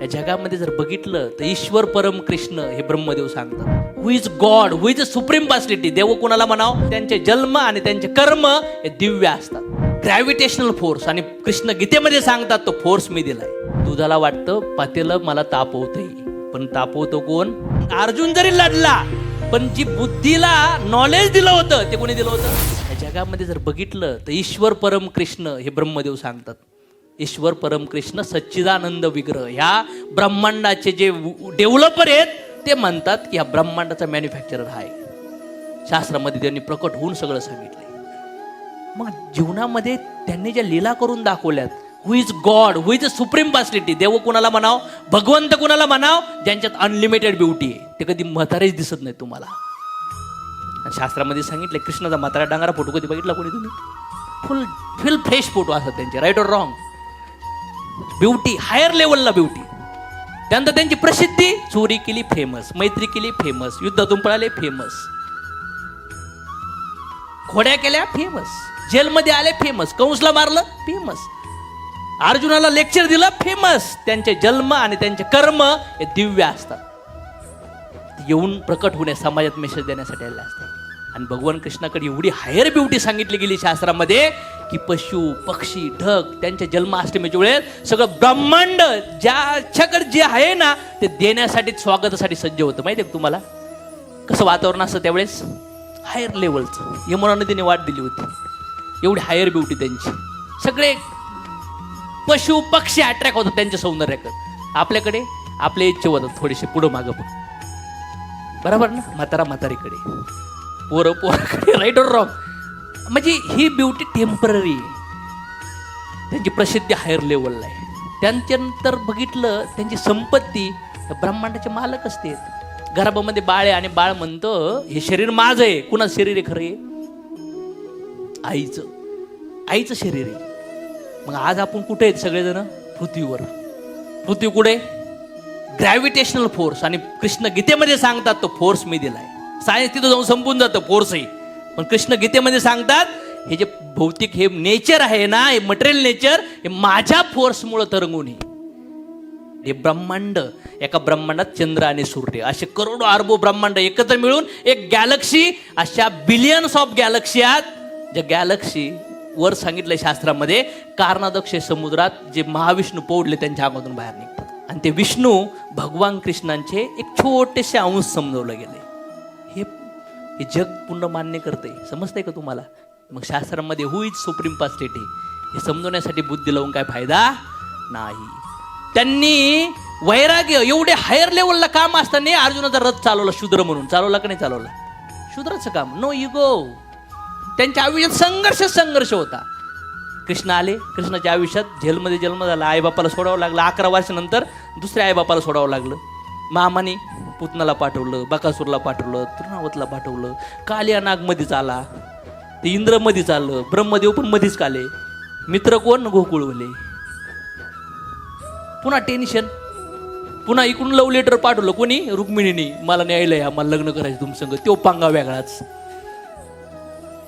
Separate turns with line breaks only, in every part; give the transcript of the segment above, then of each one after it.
या जगामध्ये जर बघितलं तर ईश्वर परम कृष्ण हे ब्रह्मदेव सांगतात. Who is God who is a supreme personality देव कोणाला म्हणाव? त्यांचे जन्म आणि त्यांचे कर्म हे दिव्य असतात. ग्रॅव्हिटेशनल फोर्स आणि कृष्ण गीतेमध्ये सांगतात तो फोर्स मी दिलाय. दुधाला वाटतं पातेलं मला तापवतंय. पण तापवतो कोण? अर्जुन जरी लढला पण जी बुद्धीला नॉलेज दिलं होतं ते कोणी दिलं होतं? या जगामध्ये जर बघितलं तर ईश्वर परम कृष्ण हे ब्रह्मदेव सांगतात. ईश्वर परम कृष्ण सच्चिदानंद विग्रह. ह्या ब्रह्मांडाचे जे डेव्हलपर आहेत ते म्हणतात की हा ब्रह्मांडाचा मॅन्युफॅक्चरर आहे. शास्त्रामध्ये त्यांनी प्रकट होऊन सगळं सांगितलं मग जीवनामध्ये त्यांनी ज्या लीला करून दाखवल्यात who is God who is a supreme personality देव कुणाला म्हणाव भगवंत कुणाला म्हणाव ज्यांच्यात अनलिमिटेड ब्युटी आहे. ते कधी म्हातारेच दिसत नाही तुम्हाला. आणि शास्त्रामध्ये सांगितलं कृष्णाचा म्हातारा डांगरा फोटो कधी बघितला कोणी तुम्ही? फुल फुल फ्रेश फोटो असतात त्यांचे right or wrong beauty higher लेवलला ब्युटी. त्यानंतर त्यांची प्रसिद्धी चोरी केली फेमस मैत्री केली फेमस युद्धातून पळाले फेमस खोड्या केल्या फेमस जेलमध्ये आले फेमस कंसला मारलं फेमस अर्जुनाला लेक्चर दिलं फेमस त्यांचे जन्म आणि त्यांचे कर्म हे दिव्य असतात. येऊन प्रकट होण्या समाजात मेसेज देण्यासाठी आले असतात. आणि भगवान कृष्णाकडे एवढी हायर ब्युटी सांगितली गेली शास्त्रामध्ये की पशु पक्षी ढग त्यांच्या जन्माष्टमीच्या वेळेस सगळं ब्रह्मांड ज्याच्याकडे जे आहे ना ते देण्यासाठी स्वागतासाठी सज्ज होतं. माहिती आहे तुम्हाला? कसं वातावरण असतं त्यावेळेस? हायर लेवलचं यमुना नदीने वाट दिली होती. एवढी हायर ब्युटी त्यांची. सगळे पशु पक्षी अट्रॅक्ट होतात त्यांच्या सौंदर्याकडे. आपल्याकडे आपले इच्छे होतात थोडेसे पुढं मागं पण. बरोबर ना? म्हातारा म्हातारीकडे. पोरं पोराकडे. राईट ऑर रॉंग म्हणजे ही ब्युटी टेंपररी. त्यांची प्रसिद्धी हायर लेवलला आहे. त्यांच्यानंतर बघितलं त्यांची संपत्ती ब्रह्मांडाचे मालक असते. गर्भामध्ये बाळ आहे आणि बाळ म्हणतं हे शरीर माझं आहे. कुणाचं शरीर आहे खरं आहे आईचं. आईचं शरीर आहे. मग आज आपण कुठे आहेत सगळेजण? पृथ्वीवर. पृथ्वी कुठे? ग्रॅव्हिटेशनल फोर्स आणि कृष्ण गीतेमध्ये सांगतात तो फोर्स मी दिलाय. सायन्स तिथं जाऊन संपून जातं फोर्सही पण कृष्ण गीतेमध्ये सांगतात हे जे भौतिक हे नेचर आहे ना हे मटेरियल नेचर हे माझ्या फोर्समुळं तरंगून आहे. हे ब्रह्मांड एका ब्रह्मांडात चंद्र आणि सूर्य असे करोडो अरबो ब्रह्मांड एकत्र मिळून एक गॅलक्सी अशा बिलियन्स ऑफ गॅलक्सी आहेत ज्या गॅलक्सी वर सांगितलं शास्त्रामध्ये कारणादक्ष समुद्रात जे महाविष्णू पोडले त्यांच्या अंगातून बाहेर निघतात. आणि ते विष्णू भगवान कृष्णांचे एक छोटेसे अंश समजवलं गेले. हे जग पूर्ण मान्य करते समजतंय का तुम्हाला? मग शास्त्रामध्ये हु इज सुप्रीम पास्टेटी. हे समजवण्यासाठी बुद्धी लावून काय फायदा? नाही. त्यांनी वैराग्य एवढे हायर लेवलला काम असताना अर्जुनाचा रथ चालवला शूद्र म्हणून. चालवला का नाही चालवला? शूद्राचं काम. नो इगो त्यांच्या आयुष्यात संघर्ष संघर्ष होता. कृष्ण आले कृष्णाच्या आयुष्यात जेलमध्ये जन्म झाला. आईबापाला सोडावं लागलं. अकरा वर्षानंतर दुसऱ्या आईबापाला सोडावं लागलं. मामाने पुतनाला पाठवलं बकासूरला पाठवलं तृणावतला पाठवलं कालिया नागमध्येच आला ते इंद्रमध्येच आलं ब्रह्मदेव पण मध्येच काले मित्र कोण? गोकुळवले पुन्हा टेन्शन पुन्हा इकडून लव लेटर पाठवलं. कोणी? रुक्मिणीने. मला न्यायला या मला लग्न करायचं तुमसंग तो पांगा वेगळाच.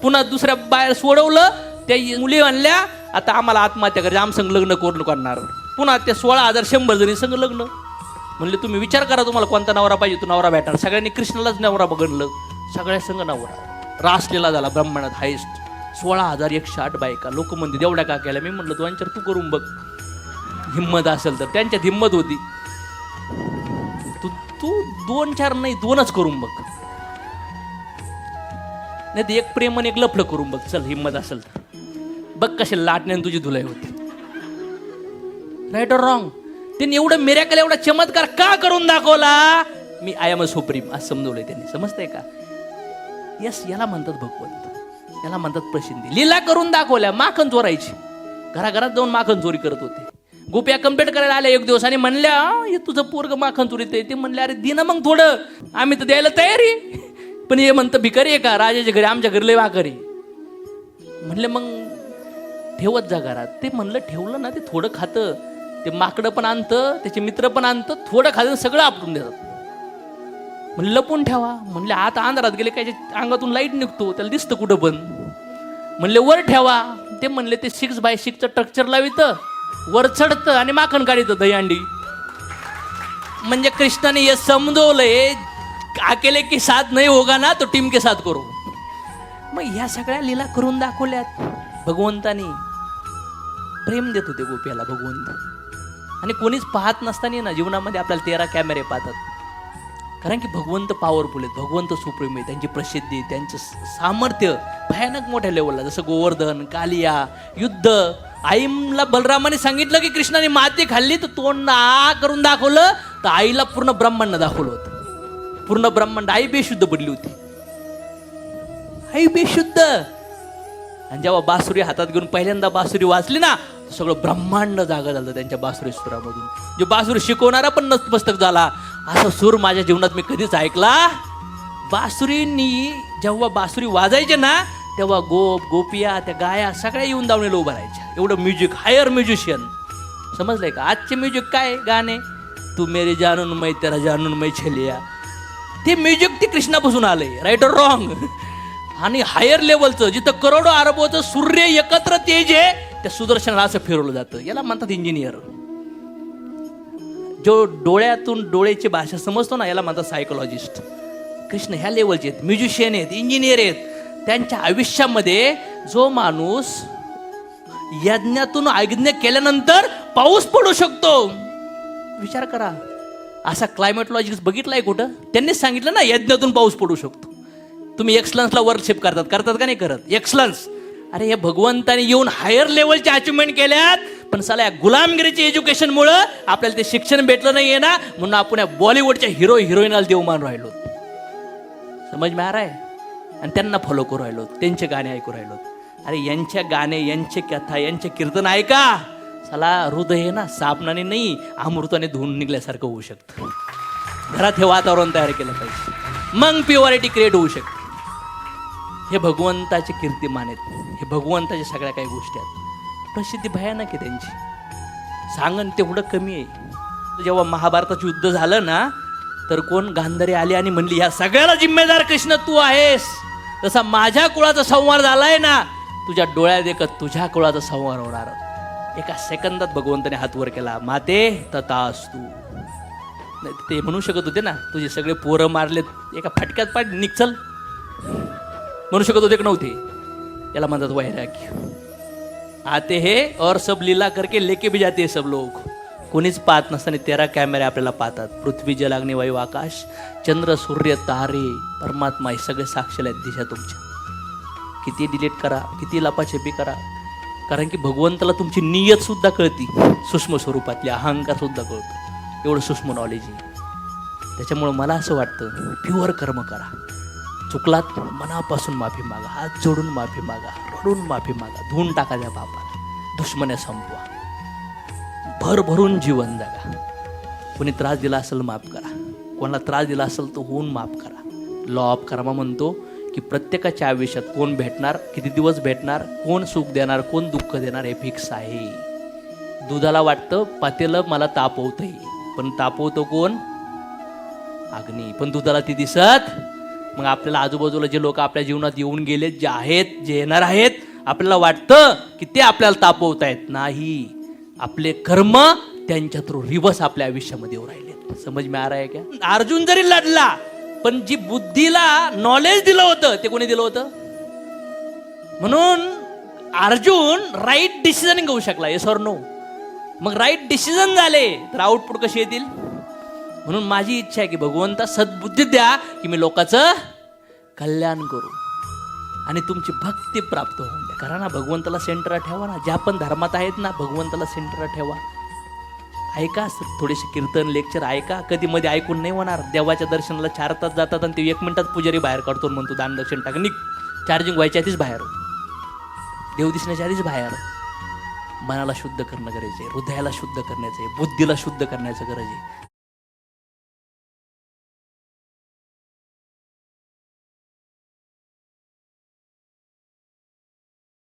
पुन्हा दुसऱ्या बाहेर सोडवलं. त्या मुली आणल्या आता आम्हाला आत्महत्या करायची. आमसंग लग्न करून करणार पुन्हा त्या सोळा हजार शंभर जणी संग लग्न. म्हणले तुम्ही विचार करा तुम्हाला कोणता नवरा पाहिजे. तो नवरा भेटणार. सगळ्यांनी कृष्णालाच नवरा बघडलं सगळ्या संघ नवरा. रासलेला झाला ब्राह्मणात हायस्ट सोळा हजार एकशे आठ बायका. लोक म्हणते एवढ्या का केल्या? मी म्हटलं दोन चार तू करून बघ. हिंमत असेल तर. त्यांच्यात हिंमत होती. तू तू दोन चार नाही दोनच करून बघ. नाही ते एक प्रेम आणि एक लफलं करून बघ. चल हिंमत असेल तर. बघ कसे लाटण्याने तुझी धुलाई होती. राईट ऑर रॉंग त्यांनी एवढं मिरॅकल एवढा चमत्कार का करून दाखवला? मी आय एम अ सुप्रीम असं समजवलंय त्यांनी. समजतंय का? यस याला म्हणतात भगवंत. याला म्हणतात प्रसिद्धी. लीला करून दाखवल्या माखन चोरायची. घराघरात जाऊन माखन चोरी करत होते. गोप्या कंप्लीट करायला आल्या एक दिवस आणि म्हणल्या हे तुझं पोरग माखन चोरीत ते म्हणले अरे दिना मग थोडं. आम्ही तर द्यायला तयारी. पण हे म्हणतं भिकारी आहे का? राजाच्या घरी आमच्या घरी लय वाकरी म्हणले मग ठेवत जा घरात. ते म्हणलं ठेवलं ना ते थोडं खातं. ते माकडं पण आणतं त्याचे मित्र पण आणतं थोडं खातं सगळं आपटून देतात. म्हणलं लपून ठेवा. म्हणले आता अंधारात गेले काय अंगातून लाइट निघतो त्याला दिसतं कुठं पण. म्हणले वर ठेवा. ते म्हणले ते सिक्स बाय सिक्सचं स्ट्रक्चर लावितं वर चढतं आणि माखण काढितं दहीहंडी म्हणजे कृष्णाने हे समजवलंय अकेले की साथ नाही होगा ना तो टीम के साथ करू. मग ह्या सगळ्या लीला करून दाखवल्यात. भगवंतानी प्रेम देत होते गोप्याला भगवंत. आणि कोणीच पाहत नसताना ना जीवनामध्ये आपल्याला तेरा कॅमेरे पाहतात. कारण की भगवंत पॉवरफुल आहेत भगवंत सुप्रीम आहे त्यांची प्रसिद्धी त्यांचं सामर्थ्य भयानक मोठ्या लेवलला जसं गोवर्धन कालिया युद्ध. आईला बलरामाने सांगितलं की कृष्णाने माती खाल्ली तर तोंड आ करून दाखवलं तर आईला पूर्ण ब्रह्मांड दाखवलं होतं. पूर्ण ब्रह्मांड आई बेशुद्ध पडली होती. आई बेशुद्ध. आणि जेव्हा बासुरी हातात घेऊन पहिल्यांदा बासुरी वाचली ना सगळं ब्रह्मांड जागा झालं त्यांच्या बासुरी सुरामधून. जो बासुरी शिकवणारा पण नतमस्तक झाला. असा सूर माझ्या जीवनात मी कधीच ऐकला. बासुरींनी जेव्हा बासुरी वाजायचे ना तेव्हा गोप गोपिया त्या गाया सगळ्या येऊन दावणीला उभा राहायच्या. एवढं म्युझिक हायर म्युझिशियन. समजलंय का? आजचे म्युझिक काय गाणे. तू मेरे जानून मै तेरा जानून मै छेलिया. ते म्युझिक ते कृष्णापासून आलंय. राईट और रॉंग आणि हायर लेवलचं जिथं करोडो अरबोचं सूर्य एकत्र तेज आहे त्या सुदर्शनाला असं फिरवलं जातं. याला म्हणतात इंजिनियर जो डोळ्यातून डोळ्याची भाषा समजतो ना याला म्हणतात सायकोलॉजिस्ट कृष्ण ह्या लेवलचे आहेत. म्युझिशियन आहेत इंजिनियर आहेत. त्यांच्या आयुष्यामध्ये जो माणूस यज्ञातून आज्ञा केल्यानंतर पाऊस पडू शकतो. विचार करा. असा क्लायमेटॉलॉजिस्ट बघितलाय कुठं? त्यांनीच सांगितलं ना यज्ञातून पाऊस पडू शकतो. तुम्ही एक्सलन्सला वर्कशिप करतात. करतात का नाही करत? एक्सलन्स अरे हे भगवंताने येऊन हायर लेवलच्या अचिव्हमेंट केल्यात. पण साला या गुलामगिरीच्या एज्युकेशनमुळं आपल्याला ते शिक्षण भेटलं नाहीये ना म्हणून आपण या बॉलिवूडच्या हिरो हिरोईनला देव मान राहिलो. समज में आहे आणि त्यांना फॉलो करू राहिलो. त्यांचे गाणे ऐकू राहिलो. अरे यांच्या गाणे यांचे कथा यांचे कीर्तन ऐका. साला हृदय आहे ना साबणाने नाही अमृताने धुवून निघल्यासारखं होऊ शकतं. घरात हे वातावरण तयार केलं पाहिजे. मग प्युअरिटी क्रिएट होऊ शकते. हे भगवंताचे कीर्तिमान आहेत. हे भगवंताच्या सगळ्या काही गोष्टी आहेत. प्रसिद्धी भयानक आहे त्यांची. सांगन तेवढं कमी आहे. जेव्हा महाभारताचं युद्ध झालं ना तर कोण गांधारी आली आणि म्हणली ह्या सगळ्याला जिम्मेदार कृष्ण तू आहेस. जसा माझ्या कुळाचा संवार झालाय ना तुझ्या डोळ्यात एकत तुझ्या कुळाचा संवार होणार. एका सेकंदात भगवंताने हात वर केला माते ततास तू नाही ते म्हणू शकत होते ना तुझे सगळे पोरं मारलेत. एका फटक्यात पाठ निघचल. म्हणू शकत होते की नव्हते. याला म्हणतात वैराग्य. आते हे और सब लीला करके लेके भी जाते सब लोग. कोणीच पाहत नसताना तेरा कॅमेरे आपल्याला पाहतात. पृथ्वी जल अग्नी वायू आकाश चंद्र सूर्य तारे परमात्मा हे सगळे साक्षीला आहेत दिशा तुमच्या. किती डिलीट करा किती लपाछपी करा. कारण की भगवंताला तुमची नियत सुद्धा कळती. सूक्ष्म स्वरूपातली अहंकार सुद्धा कळतो. एवढं सूक्ष्म नॉलेज आहे. त्याच्यामुळं मला असं वाटतं प्युअर कर्म करा. चुकलात मनापासून माफी मागा हात जोडून माफी मागा रडून माफी मागा धुवून टाका त्या बापाला. दुश्मने संपवा. भर भरून जीवन जगा. कोणी त्रास दिला असेल माफ करा. कोणाला त्रास दिला असेल तो होऊन माफ करा. लॉ ऑफ कर्मा म्हणतो की प्रत्येकाच्या आयुष्यात कोण भेटणार किती दिवस भेटणार कोण सुख देणार कोण दुःख देणार हे फिक्स आहे. दुधाला वाटतं पातेलं मला तापवतंय. पण तापवतो कोण? अग्नी. पण दुधाला ती दिसत मग आपल्याला आजूबाजूला जे लोक आपल्या जीवनात येऊन गेलेत जे आहेत जे येणार आहेत आपल्याला वाटतं की ते आपल्याला तापवत आहेत नाही. आपले कर्म त्यांच्या थ्रू रिवर्स आपल्या आयुष्यामध्ये येऊ राहिले. समज मी आहे का? अर्जुन जरी लढला पण जी बुद्धीला नॉलेज दिलं होतं ते कोणी दिलं होतं? म्हणून अर्जुन राईट डिसिजन घेऊ शकला येस ऑर नो मग राईट डिसिजन झाले तर आउटपुट कशी येतील? म्हणून माझी इच्छा आहे की भगवंता सद्बुद्धी द्या की मी लोकांचं कल्याण करू. आणि तुमची भक्ती प्राप्त होऊन द्या. करा ना भगवंताला सेंटर ठेवा ना. ज्या पण धर्मात आहेत ना भगवंताला सेंटर ठेवा. ऐका थोडेसे कीर्तन लेक्चर ऐका. कधी मध्ये ऐकून नाही होणार. देवाच्या दर्शनाला चार तास जातात आणि ते एक मिनिटात पुजारी बाहेर काढतो आणि म्हणतो दान दक्षिण टाक. निघ. चार्जिंग व्हायच्या आधीच बाहेर. देव दिसण्याच्या आधीच बाहेर. मनाला शुद्ध करणं गरजेचं आहे. हृदयाला शुद्ध करण्याचं आहे. बुद्धीला शुद्ध करण्याचं गरज आहे.